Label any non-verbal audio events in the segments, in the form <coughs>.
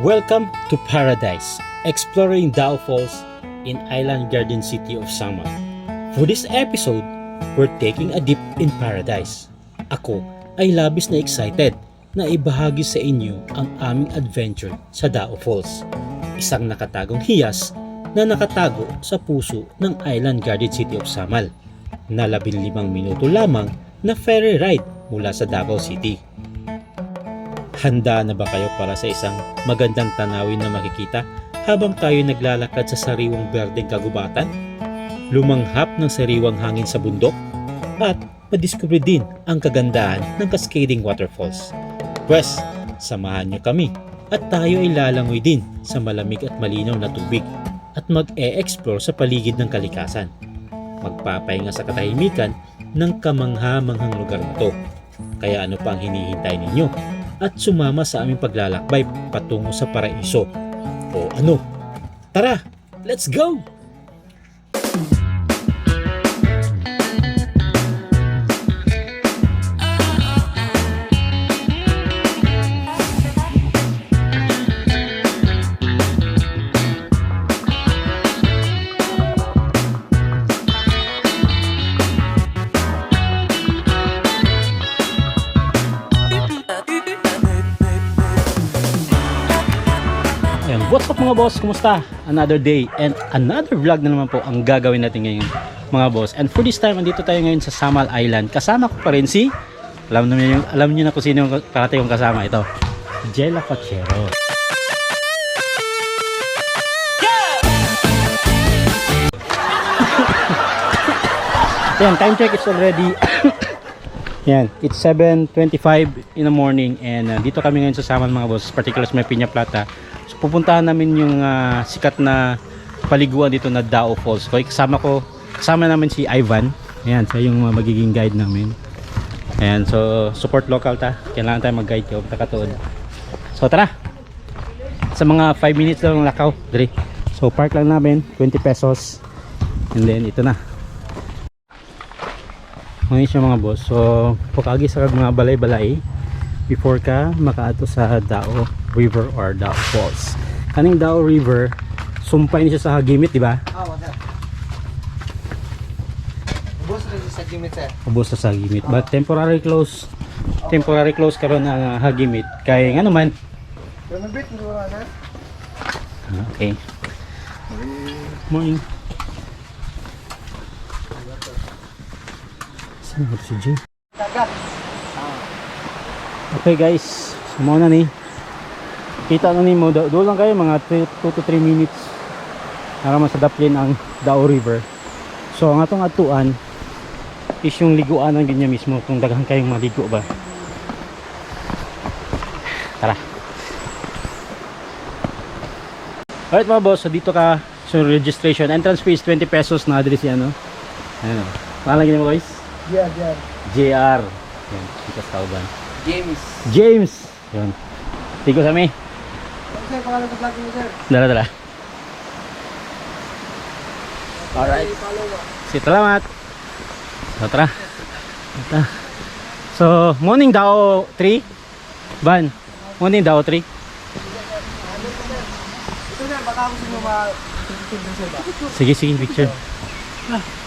Welcome to Paradise, exploring Dao Falls in Island Garden City of Samar. For this episode, we're taking a dip in paradise. Ako ay labis na excited na ibahagi sa inyo ang aming adventure sa Dao Falls. Isang nakatagong hiyas na nakatago sa puso ng Island Garden City of Samal na 15 minuto lamang na ferry ride mula sa Davao City. Handa na ba kayo para sa isang magandang tanawin na makikita habang tayo naglalakad sa sariwang berdeng kagubatan? Lumanghap ng sariwang hangin sa bundok? At madiskubre din ang kagandahan ng cascading waterfalls. Pwes, samahan nyo kami at tayo ay lalangoy din sa malamig at malinaw na tubig at mag-e-explore sa paligid ng kalikasan. Magpapahinga sa katahimikan ng kamangha-manghang lugar na to. Kaya ano pa ang hinihintay ninyo? At sumama sa aming paglalakbay patungo sa paraiso. O ano? Tara, let's go! Boss? Kumusta? Another day and another vlog na naman po ang gagawin natin ngayon mga boss. And for this time, andito tayo ngayon sa Samal Island. Kasama ko pa rin si, alam niyo yung, alam niyo na kung sino yung parati yung kasama ito. Jella Pachero. <laughs> Ayan, time check is already <coughs> Yan, it's 7.25 in the morning and uh, dito kami ngayon sa Samal mga boss, particular sa may Piña Plata. Pupuntahan namin yung uh, sikat na paliguan dito na Dao Falls. So kasama ko, kasama namin si Ivan. Ayan, siya yung uh, magiging guide namin. Ayan, so support local ta. Kailangan tayo mag-guide ko, takatuod. So tara! Sa mga 5 minutes lang ng lakaw, dre. So park lang namin, 20 pesos. And then ito na. Ngayon siya mga boss. So, pagkagi sa mga balay-balay before ka makaato sa Dao River or Dao Falls. Kaning Dao River, sumpay ni siya sa Hagimit, di ba? Ah, wala. Ubus rin sa gimit sir. Ubos sa Hagimit. But temporary close. Temporary close karon ang uh, Hagimit kay ano man. Pero may bit, hindi wala na. Ah, Okay. Morning. Saan ako si Jay? Okay guys, sumaw na ni. Kita na ni mo, do doon lang kayo mga 2 to 3 minutes para masadaplin ang Dao River. So ang atong atuan is yung liguan ng ganyan mismo kung daghan kayong maligo ba. Tara. Alright mga boss, so dito ka sa registration. Entrance fee is 20 pesos na address yan, no? Ayan o. Pangalan ganyan mo guys? Diyan. JR. Yan, dito sa Tauban. James. James. Yun. Tigo sa mi. Sir, pangalan ng vlog mo sir? Dala dala. Alright. Si salamat. So tara. Ito. So, morning daw 3. Ban. Morning daw 3. Ito sir, baka gusto mo ma... Picture din sir ba? Sige, sige, picture.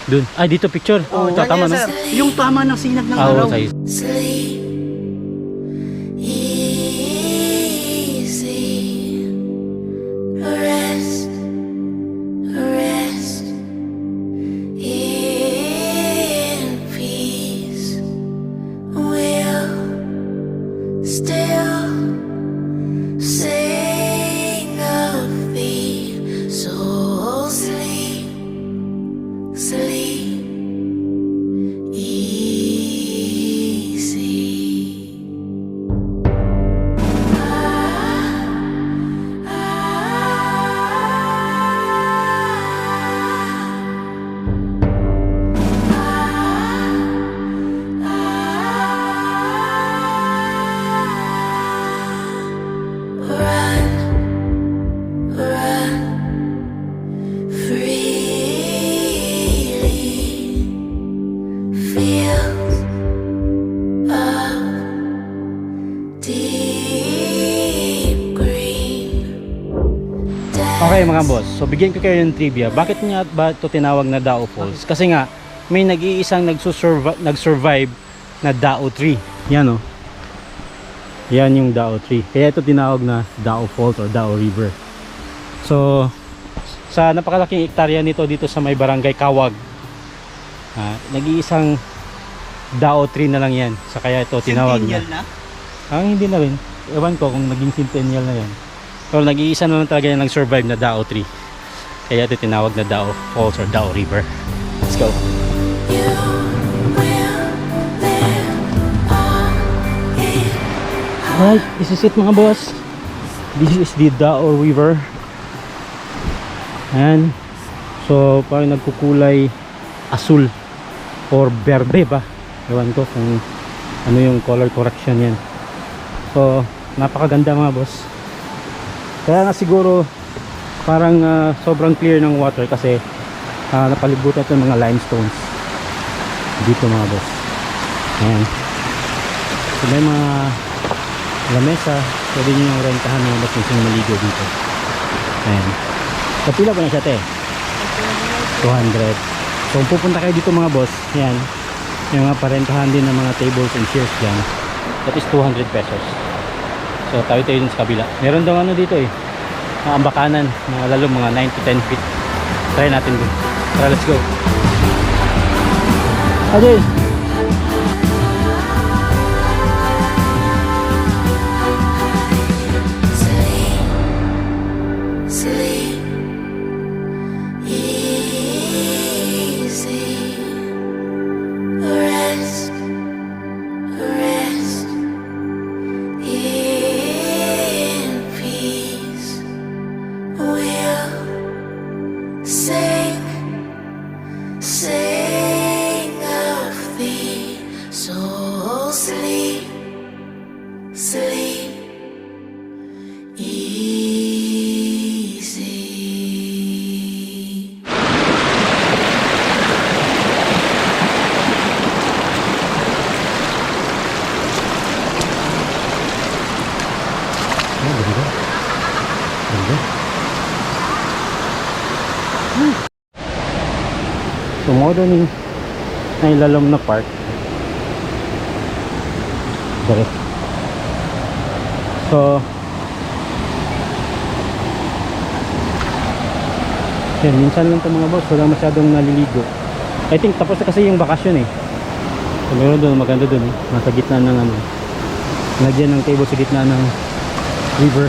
Dun. Ay, dito picture. Oh, ito, tama, no? sir. Yung tama ng sinag ng Ah, araw. Sleep Okay mga boss, so bigyan ko kayo ng trivia. Bakit nga ba ito tinawag na Dao Falls? Kasi nga, may nag-iisang nagsusurvive, nag-survive na Dao Tree. Yan oh. Yan yung Dao Tree. Kaya ito tinawag na Dao Falls or Dao River. So, sa napakalaking ektarya nito dito sa may barangay Kawag, ah, nag-iisang Dao Tree na lang yan. Sa kaya ito tinawag na. na? Ah, hindi na rin. Ewan ko kung naging centennial na yan. Pero nag-iisa na lang talaga yung nag-survive na Dao Tree. Kaya ito tinawag na Dao Falls or Dao River. Let's go. Alright, this is it mga boss. This is the Dao River. Ayan. So, parang nagkukulay asul or berde ba? Ewan ko kung ano yung color correction yan. So, napakaganda mga boss. Kaya nga siguro parang ah, sobrang clear ng water kasi ah, napalibutan ito ng mga limestones. Dito mga boss. Ayan. So, may mga lamesa pwede nyo yung rentahan mga boss kung maligo dito. Ayan. So pila ba na siya te? 200 so kung pupunta kayo dito mga boss yan yung mga parentahan din ng mga tables and chairs dyan. That is 200 pesos so tayo tayo sa kabila. Meron daw ano dito eh. Mga ambakanan. Mga lalo mga 9 to 10 feet. Try natin dun. Tara let's go. Ajay Modern yung na ilalam na park. Dere. So, yan, minsan lang ito mga boss, wala masyadong naliligo. I think tapos na kasi yung bakasyon eh. So, meron doon, maganda doon eh. Nasa gitna ng ano. Lagyan ng table sa gitna ng river.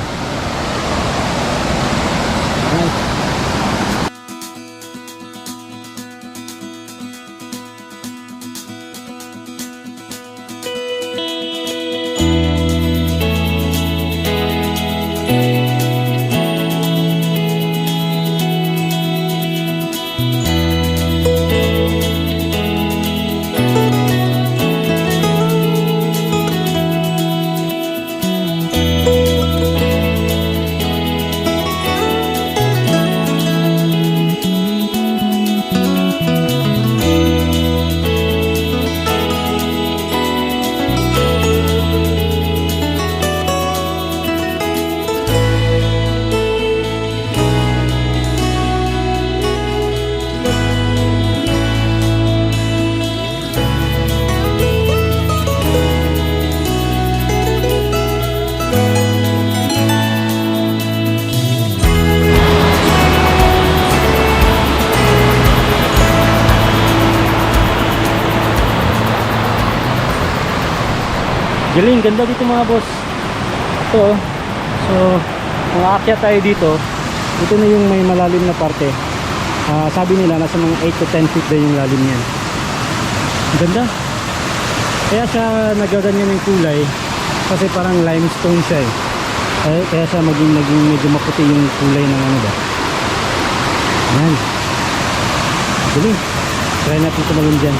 Galing, ganda dito mga boss. Ito, oh. so, kung aakyat tayo dito, ito na yung may malalim na parte. Ah, sabi nila, nasa mga 8 to 10 feet na yung lalim niyan. Ganda. Kaya siya nagaganyan yung kulay, kasi parang limestone siya eh. Kaya, kaya siya maging, naging medyo maputi yung kulay ng ano ba. Ayan. Galing. Try natin tumalun dyan.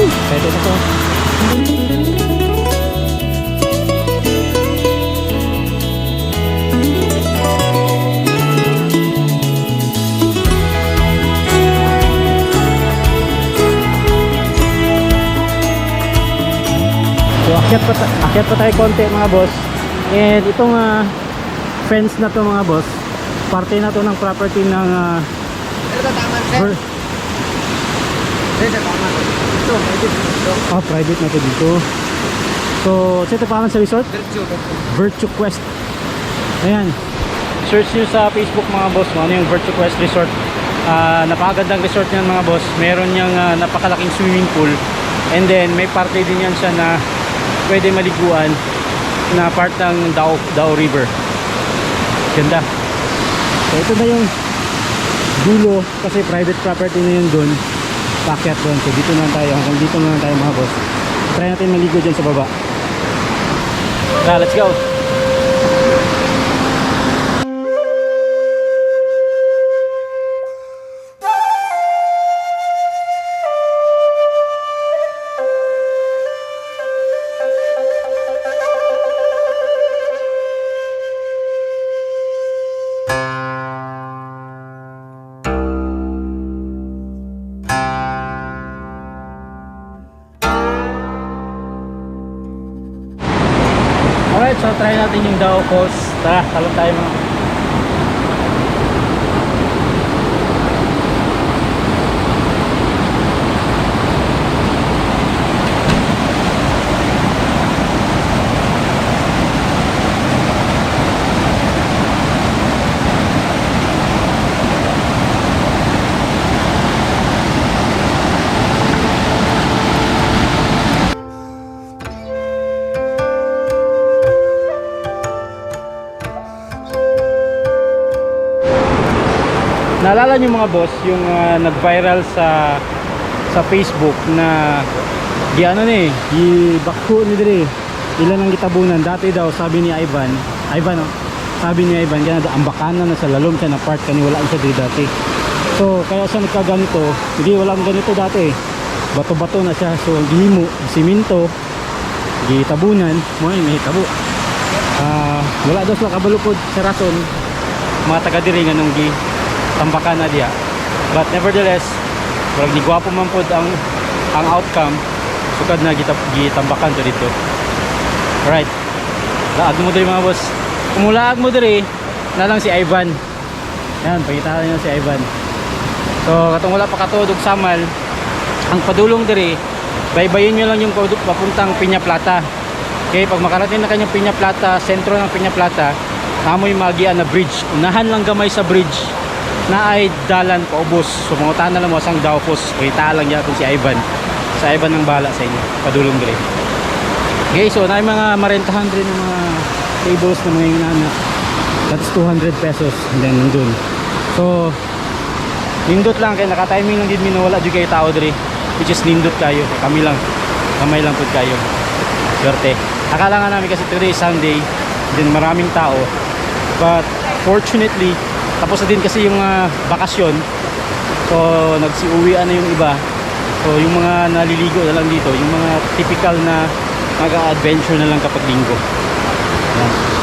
Woo! Pwede na to. So akyat pa, akyat pa tayo konti mga boss. And itong ah, fence na to mga boss, parte na to ng property ng uh, tama. Ito, ito. ah, private na to dito. So, sa ito sa resort? Virtue, Quest. Ayan. Search nyo sa Facebook mga boss kung ano yung Virtue Quest Resort. Ah, napakagandang resort yan mga boss. Meron niyang ah, napakalaking swimming pool. And then may parte din yan siya na pwede maliguan na part ng Dao, Dao River. Ganda. So ito na yung dulo kasi private property na yun doon. Pakyat doon. So dito na tayo. Hanggang dito na tayo mga boss. Try natin maligo dyan sa baba. Tara, let's go. Falls. Tara, talon tayo mga. Naalala niyo mga boss, yung ah, nag-viral sa sa Facebook na di ano ni, di bakto ni dire. Ilan ang gitabunan dati daw sabi ni Ivan, Ivan oh, sabi ni Ivan kana ang bakana na sa lalom siya na part kani wala siya diri dati. So kaya siya nagkaganito, hindi walang ganito dati. Bato-bato na siya, so gihimo, siminto, gitabunan, mo may tabo. Ah, wala daw sila kabalukod sa rason mga taga diri nga nung gi tambakan na diya. But nevertheless wala ni gwapo man pod ang ang outcome. Sukad na gita, gitambakan to dito. Right laag mo diri mga boss. Kumulaag mo diri na lang si Ivan. Yan pakita niyo si Ivan. So katong wala pa katuod og samal ang padulong diri baybayin nyo lang yung papuntang Piña Plata. Okay, pag makarating na kanyang Piña Plata, sentro ng Piña Plata, namoy magian na bridge. Unahan lang gamay sa bridge na ay dalan paubos. So mga na lang mo sang Daupos. Kita lang yaton si Ivan. Si Ivan ang bahala sa inyo. Padulong dire. Okay, so na mga marentahan din ng mga tables na mga inana. That's 200 pesos. And then nandun. So, nindot lang kay naka-timing lang din minawala jud kay tao dire. Which is nindot kayo. Kami lang. Kamay lang pud kayo. Swerte. Akala nga namin kasi today is Sunday, din maraming tao. But fortunately, tapos na din kasi yung ah, bakasyon. So nagsiuwian na yung iba. So yung mga naliligo na lang dito, yung mga typical na mag-adventure na lang kapag linggo. Yan.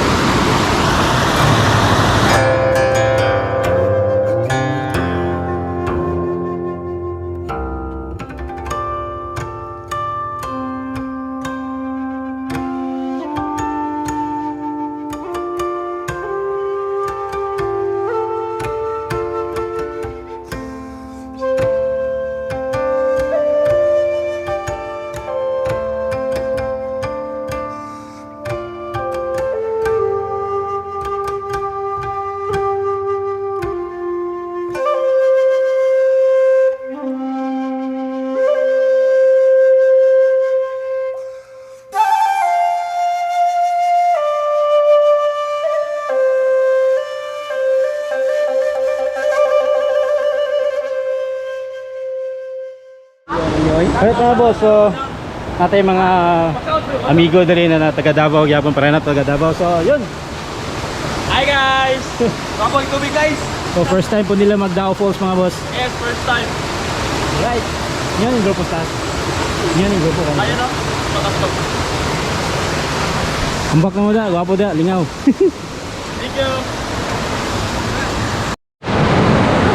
Alright mga boss, so natin mga amigo na na taga Davao, gyapon para na taga Davao. So yun. Hi guys! <laughs> Kapag tubig guys! So first time po nila mag Davao Falls mga boss. Yes, first time. Right. Yan yung grupo sa. Yan yung grupo kan. Ayun o, makastop. Ambak na mo da, gwapo da, lingaw. <laughs> Thank you!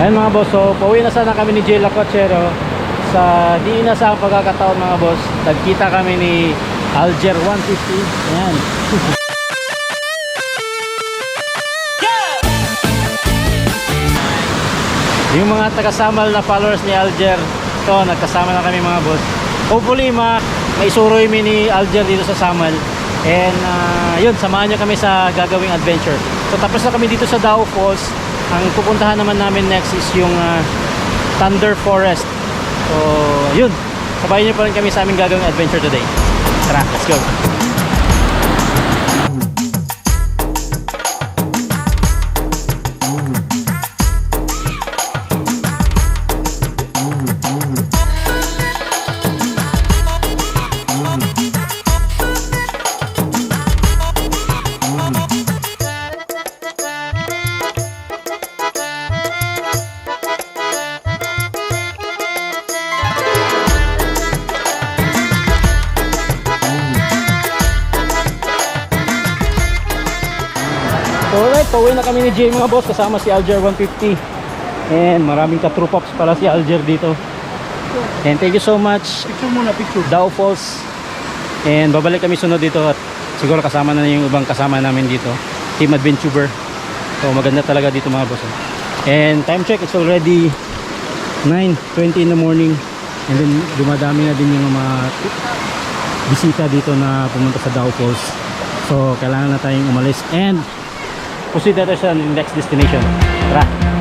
Ayun mga boss, so pauwi na sana kami ni Jay Lacochero sa di na sa pagkakataon mga boss. Nagkita kami ni Alger 150. Ayan. <laughs> Yung mga taga-Samal na followers ni Alger, ito, nagkasama na kami mga boss. Hopefully, ma maisuroy mi ni Alger dito sa Samal. And ah, yun, samahan niyo kami sa gagawing adventure. So tapos na kami dito sa Dao Falls. Ang pupuntahan naman namin next is yung ah, Thunder Forest. So, yun. Sabayan niyo pa rin kami sa aming gagawing adventure today. Tara, let's go. Pauwi na kami ni Jay mga boss kasama si Alger 150 and maraming katrupops pala si Alger dito. And thank you so much. Picture muna, picture. Dow Falls. And babalik kami sunod dito at siguro kasama na yung ibang kasama namin dito. Team Adventuber. So maganda talaga dito mga boss eh. and time check it's already 9.20 in the morning. And then dumadami na din yung mga bisita dito na pumunta sa Dow Falls. So kailangan na tayong umalis. And proceed na tayo sa next destination. Tara